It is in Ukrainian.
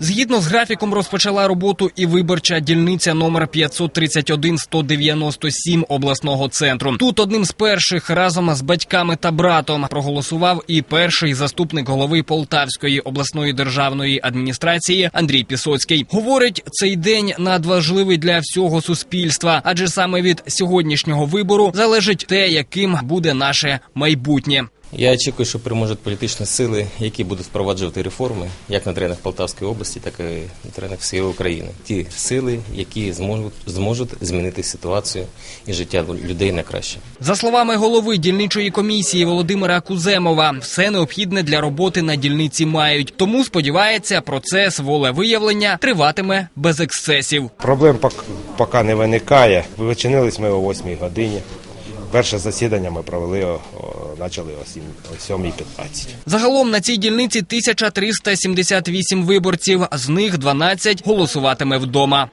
Згідно з графіком розпочала роботу і виборча дільниця номер 531-197 обласного центру. Тут одним з перших разом з батьками та братом проголосував і перший заступник голови Полтавської обласної державної адміністрації Андрій Пісоцький. Говорить, цей день надважливий для всього суспільства, адже саме від сьогоднішнього вибору залежить те, яким буде наше майбутнє. Я очікую, що переможуть політичні сили, які будуть впроваджувати реформи як на теренах Полтавської області, так і на теренах всієї України. Ті сили, які зможуть зможуть змінити ситуацію і життя людей на краще. За словами голови дільничої комісії Володимира Куземова, все необхідне для роботи на дільниці мають. Тому сподівається, процес волевиявлення триватиме без ексцесів. Проблем поки не виникає. Вичинились ми о 8 годині. Перше засідання ми провели, почали о 7 о 7.15. Загалом на цій дільниці 1378 виборців, з них 12 голосуватиме вдома.